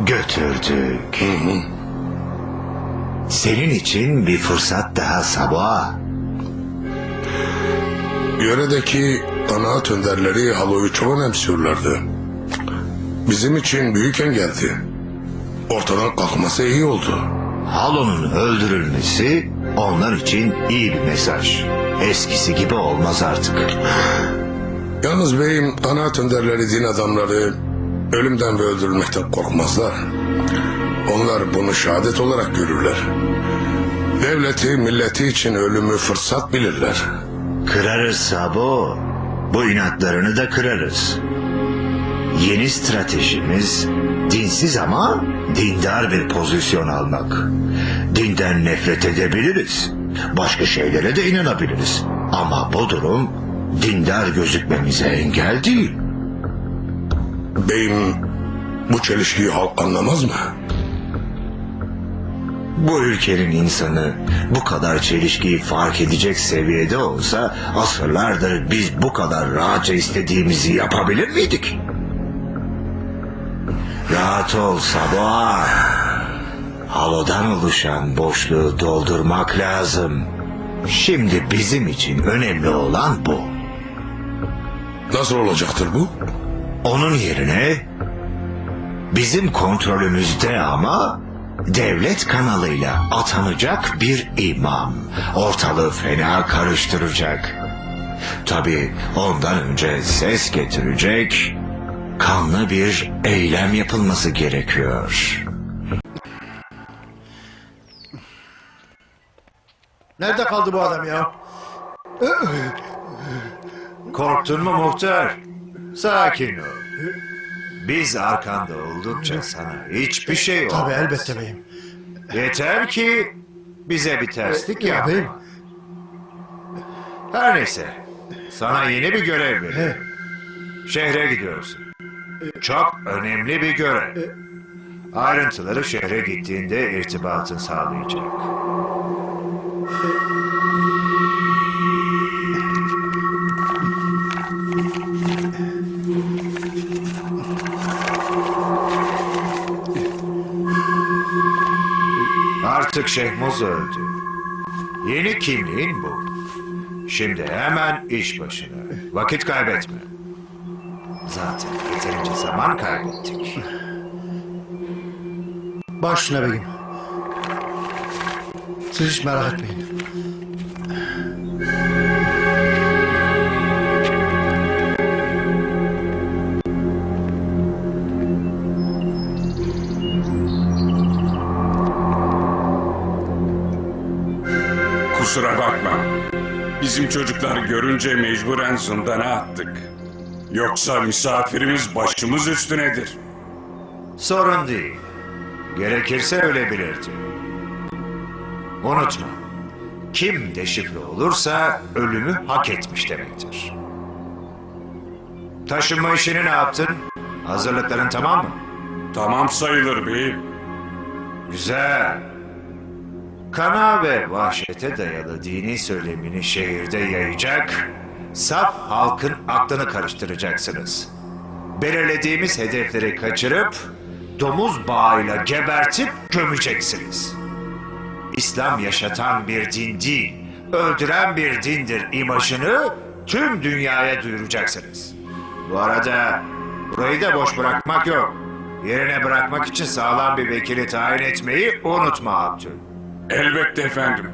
Götürdük. Senin için bir fırsat daha sabah. Yöredeki kanaat önderleri haloyu çok önemsiyorlardı. Bizim için büyük engeldi. Ortadan kalkması iyi oldu. Halo'nun öldürülmesi onlar için iyi bir mesaj. Eskisi gibi olmaz artık. Yalnız beyim kanaat önderleri din adamları ölümden ve öldürülmekten korkmazlar. Onlar bunu şehadet olarak görürler. Devleti, milleti için ölümü fırsat bilirler. Kırarız Sabo. Bu inatlarını da kırarız. Yeni stratejimiz dinsiz ama dindar bir pozisyon almak. Dinden nefret edebiliriz. Başka şeylere de inanabiliriz. Ama bu durum dindar gözükmemize engel değil. Beyim bu çelişkiyi halk anlamaz mı? Bu ülkenin insanı bu kadar çelişkiyi fark edecek seviyede olsa asırlardır biz bu kadar rahatça istediğimizi yapabilir miydik? Rahat ol sabah. Halodan oluşan boşluğu doldurmak lazım. Şimdi bizim için önemli olan bu. Nasıl olacaktır bu? Onun yerine bizim kontrolümüzde ama devlet kanalıyla atanacak bir imam ortalığı fena karıştıracak. Tabi ondan önce ses getirecek kanlı bir eylem yapılması gerekiyor. Nerede kaldı bu adam ya? Korktun mu muhtar? Sakin ol. Biz arkanda oldukça sana hiçbir şey olmaz. Tabii elbette beyim. Yeter ki bize bir terslik Ya yapma. beyim. Her neyse. Sana yeni bir görev veriyorum. Şehre gidiyorsun. Çok önemli bir görev. Ayrıntıları şehre gittiğinde irtibatın sağlayacak. Artık Şehmuz öldü. Yeni kimliğin bu. Şimdi hemen iş başına. Vakit kaybetme. Zaten yeterince zaman kaybettik. Baş üstüne beyim. Siz hiç merak etmeyin. Kusura bakma. Bizim çocuklar görünce mecburen zindana attık. Yoksa misafirimiz başımız üstünedir. Sorun değil. Gerekirse ölebilirdi. Unutma. Kim deşifre olursa ölümü hak etmiş demektir. Taşınma işini ne yaptın? Hazırlıkların tamam mı? Tamam sayılır beyim. Güzel. Kana ve vahşete dayalı dini söylemini şehirde yayacak, saf halkın aklını karıştıracaksınız. Belirlediğimiz hedefleri kaçırıp, domuz bağıyla gebertip gömeceksiniz. İslam yaşatan bir din değil, öldüren bir dindir imajını tüm dünyaya duyuracaksınız. Bu arada burayı da boş bırakmak yok. Yerine bırakmak için sağlam bir vekili tayin etmeyi unutma Abdül. Elbette efendim.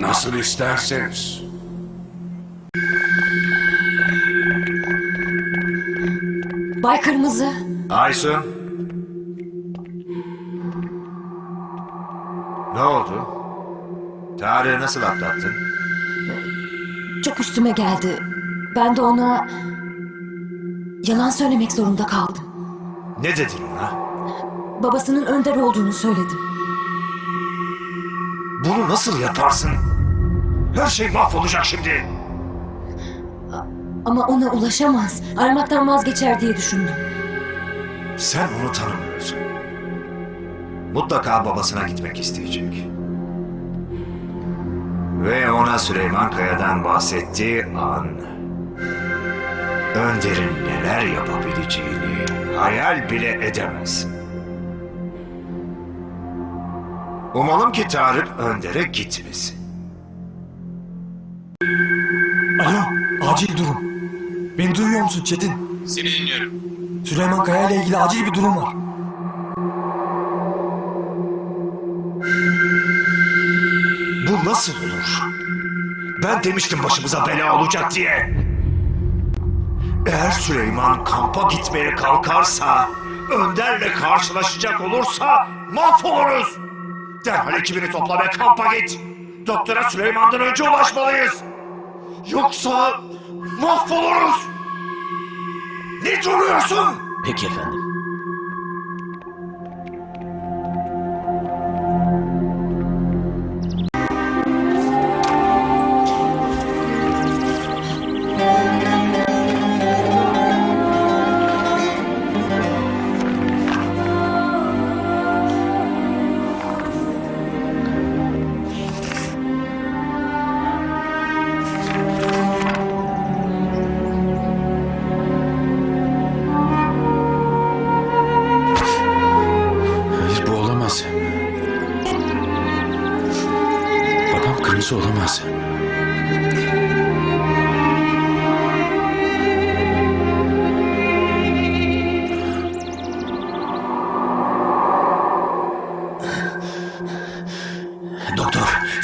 Nasıl isterseniz. Bay Kırmızı. Aysun. Ne oldu? Tarık'ı nasıl atlattın? Çok üstüme geldi. Ben de ona yalan söylemek zorunda kaldım. Ne dedin ona? Babasının önder olduğunu söyledim. Bunu nasıl yaparsın? Her şey mahvolacak şimdi. Ama ona ulaşamaz. Aramaktan vazgeçer diye düşündüm. Sen onu tanımıyorsun. Mutlaka babasına gitmek isteyecek. Ve ona Süleyman Kaya'dan bahsettiği an... Önder'in neler yapabileceğini hayal bile edemezsin. Umalım ki Tarık Önder'e gitmesin. Alo, acil durum. Beni duyuyor musun Çetin? Seni dinliyorum. Süleyman Kaya ile ilgili acil bir durum var. Bu nasıl olur? Ben demiştim başımıza bela olacak diye. Eğer Süleyman kampa gitmeye kalkarsa, Önder'le karşılaşacak olursa mahvoluruz. Derhal ekibini topla ve kampa git. Doktora Süleyman'dan önce ulaşmalıyız. Yoksa mahvoluruz. Ne duruyorsun? Peki efendim.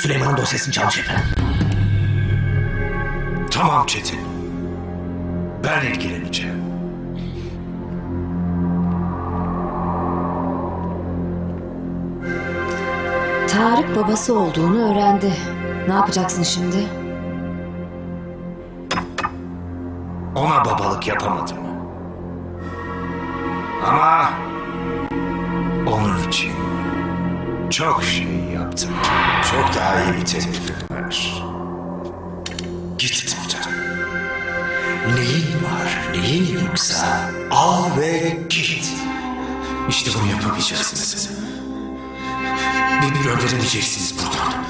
Süleyman'ın dosyasını çalmış efendim. Tamam Çetin. Ben ilgileneceğim. Tarık babası olduğunu öğrendi. Ne yapacaksın şimdi? Ona babalık yapamadım. Çok şey yaptım. Çok daha iyi bir tedbirim var. Git buradan. Neyin var, neyin yoksa al ve git. İşte bunu yapamayacaksınız. Beni gönderemeyeceksiniz buradan.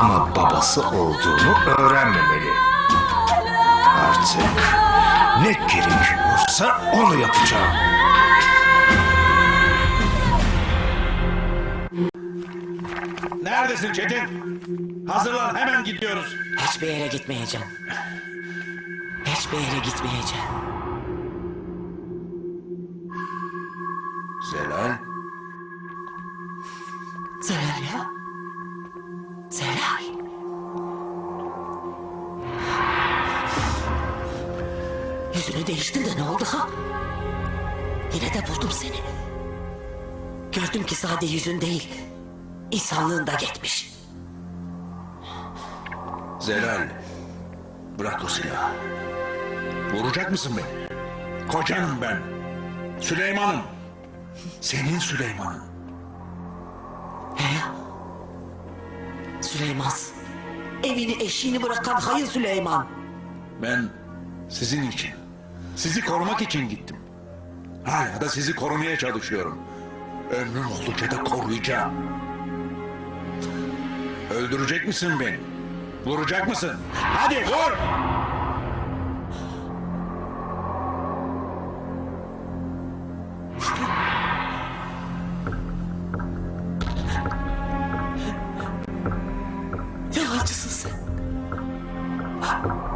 Ama babası olduğunu öğrenmemeli. Artık ne gerekiyorsa onu yapacağım. Neredesin Çetin? Hazırlan hemen gidiyoruz. Hiçbir yere gitmeyeceğim. Hiçbir yere gitmeyeceğim. Zelal. Zelal ya. Zelal. Yüzünü değiştin de ne oldu ha? Yine de buldum seni. Gördüm ki sade yüzün değil, insanlığın da gitmiş. Zelal, bırak o silahı. Vuracak mısın beni? Kocanım ben. Süleyman'ım. Senin Süleyman'ın. He. Süleyman. Evini eşiğini bırakan hayır Süleyman. Ben sizin için, sizi korumak için gittim. Hala da sizi korumaya çalışıyorum. Ömrüm oldukça da koruyacağım. Öldürecek misin beni? Vuracak mısın? Hadi vur! Yalancısın sen.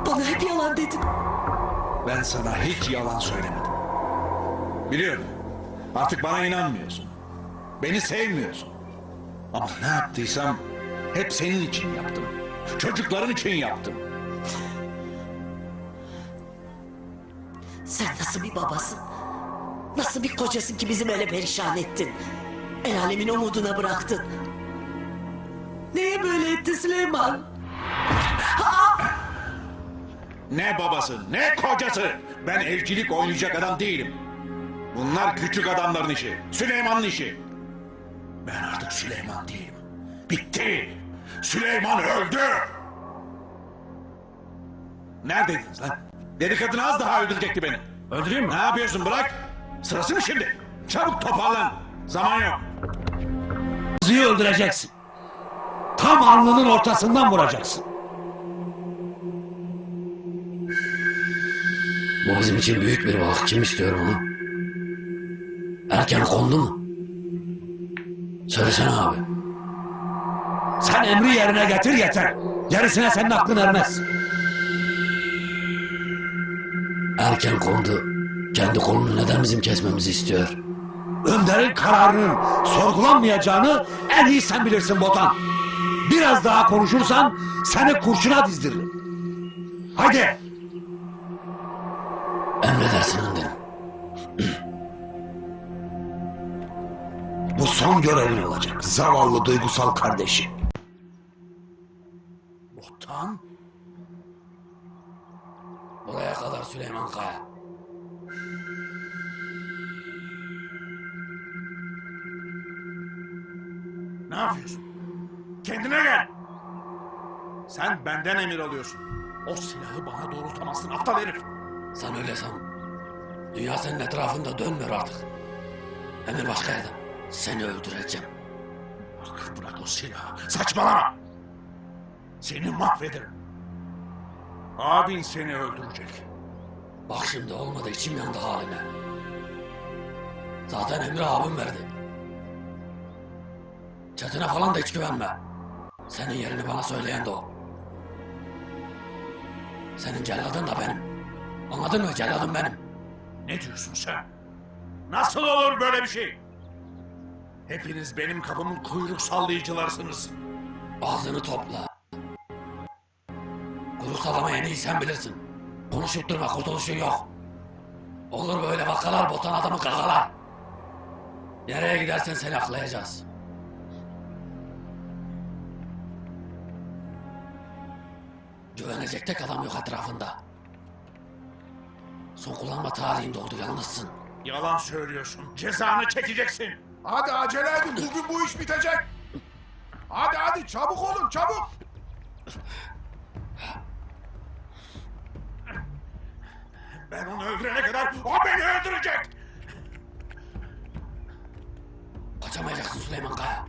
Bana hep yalan dedin. Ben sana hiç yalan söylemedim. Biliyorum. Artık bana inanmıyorsun. Beni sevmiyorsun. Ama ne yaptıysam hep senin için yaptım. Çocukların için yaptım. Sen nasıl bir babasın? Nasıl bir kocasın ki bizim öyle perişan ettin? El alemin umuduna bıraktın. Neye böyle etti Süleyman? Ne babası, ne kocası. Ben evcilik oynayacak adam değilim. Bunlar küçük adamların işi. Süleyman'ın işi. Ben artık Süleyman değilim. Bitti. Süleyman öldü. Neredeydiniz lan? Deli kadın az daha öldürecekti beni. Öldüreyim mi? Ne yapıyorsun bırak? Sırası mı şimdi? Çabuk toparlan. Zaman yok. Kızıyı öldüreceksin. Tam alnının ortasından vuracaksın. Bu bizim için büyük bir balık. Kim istiyor onu? Erken kondu mu? Söylesene abi. Sen emri yerine getir yeter. Gerisine senin aklın ermez. Erken kondu. Kendi kolunu neden bizim kesmemizi istiyor? Önder'in kararının sorgulanmayacağını en iyi sen bilirsin Botan. Biraz daha konuşursan seni kurşuna dizdiririm. Haydi. Emredersin Önder'im. Bu son görevin olacak. Zavallı duygusal kardeşim. Benden emir alıyorsun. O silahı bana doğrultamazsın aptal herif. Sen öyle san. Dünya senin etrafında dönmüyor artık. Emir başka yerde. Seni öldüreceğim. Bak bırak o silahı. Saçmalama. Seni mahvederim. Abin seni öldürecek. Bak şimdi olmadı içim yandı haline. Zaten emri abim verdi. Çetine falan da hiç güvenme. Senin yerini bana söyleyen de o. Senin celladın da benim. Anladın mı? Celladım benim. Ne diyorsun sen? Nasıl olur böyle bir şey? Hepiniz benim kapımın kuyruk sallayıcılarsınız. Ağzını topla. Kuru sallamayı en iyi sen bilirsin. Konuşup durma kurtuluşun yok. Olur böyle vakalar botan adamı kakalar. Nereye gidersen seni aklayacağız. Güvenecek tek adam yok etrafında. Son kullanma tarihin doldu yalnızsın. Yalan söylüyorsun. Cezanı çekeceksin. Hadi acele edin bugün bu iş bitecek. Hadi hadi çabuk olun çabuk. Ben onu öldürene kadar o beni öldürecek. Kaçamayacaksın Süleyman Kaya.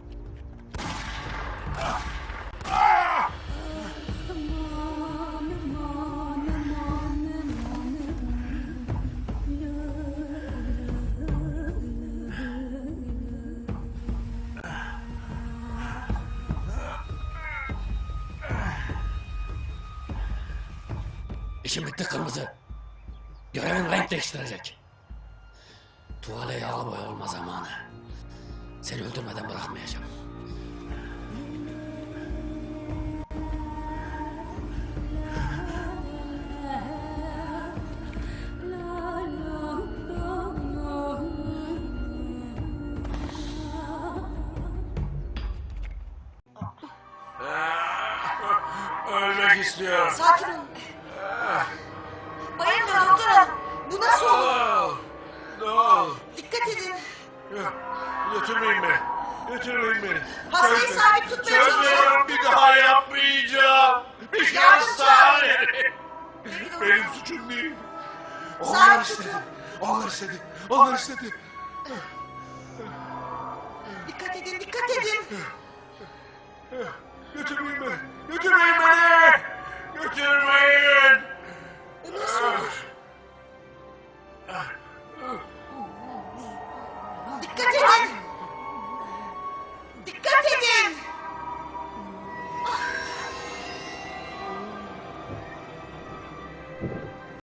İşin bitti kırmızı. Görevin renk değiştirecek. Tuvale yağlı boya olma zamanı. Seni öldürmeden bırakmayacağım. Ölmek istiyorum. Sakin olun. Bayılma doktor hanım. Bu nasıl olur? Ne ol? Dikkat edin. Götürmeyin beni. Götürmeyin beni. Hastayı sabit tutmaya çalışın. Söylüyorum bir daha yapmayacağım. Bir Yardım daha. çağırın. Benim suçum değil. Onlar istedi. tutun. Onlar istedi. Onlar istedi. Dikkat edin, dikkat edin. Götürmeyin beni. Götürmeyin beni. Götürmeyin. Bu nasıl olur? Dikkat edin! Dikkat edin! Ah.